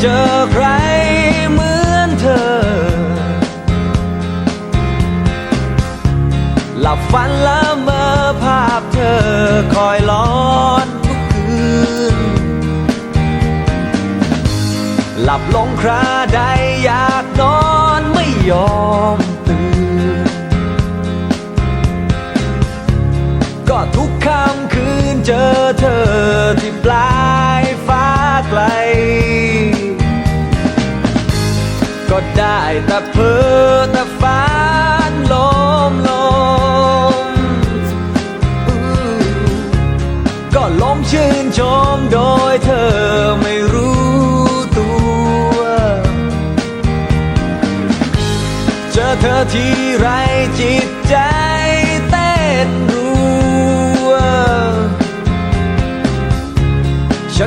เจอใครเหมือนเธอ หลับฝันละเมอภาพเธอคอยร้อนทุกคืน หลับลงคราใดอยากนอนไม่ยอม แต่เพ้อแต่ฝันลมลมก็ลมชื่นชมโดยเธอไม่รู้ตัว เจอเธอที่ไรจิตใจ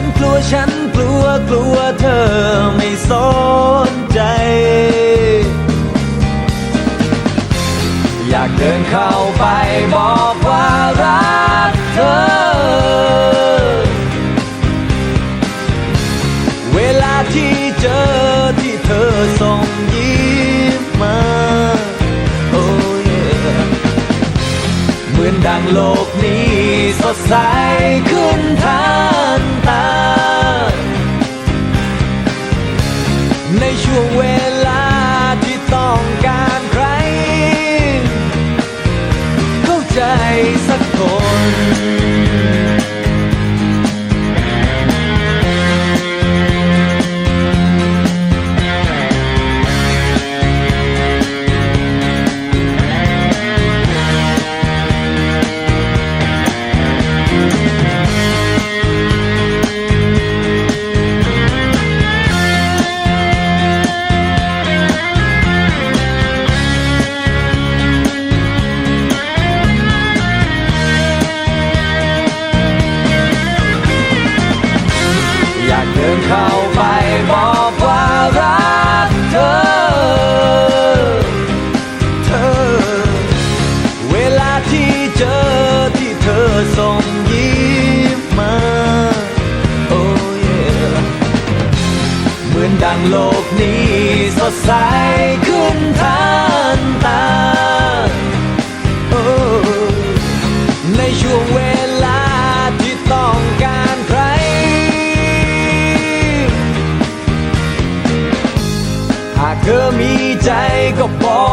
นกลัวฉันกลัวกลัวเธอไม่สนใจ อยากเดินเข้าไปบอกว่ารักเธอ เวลาที่เจอที่เธอส่งยิ้มมาโอ้ยเหมือนดังโลกนี้สดใสขึ้นทัน โลกนี้สดใสขึ้นทันตา ในช่วงเวลาที่ต้องการใคร หากเธอมีใจก็บอก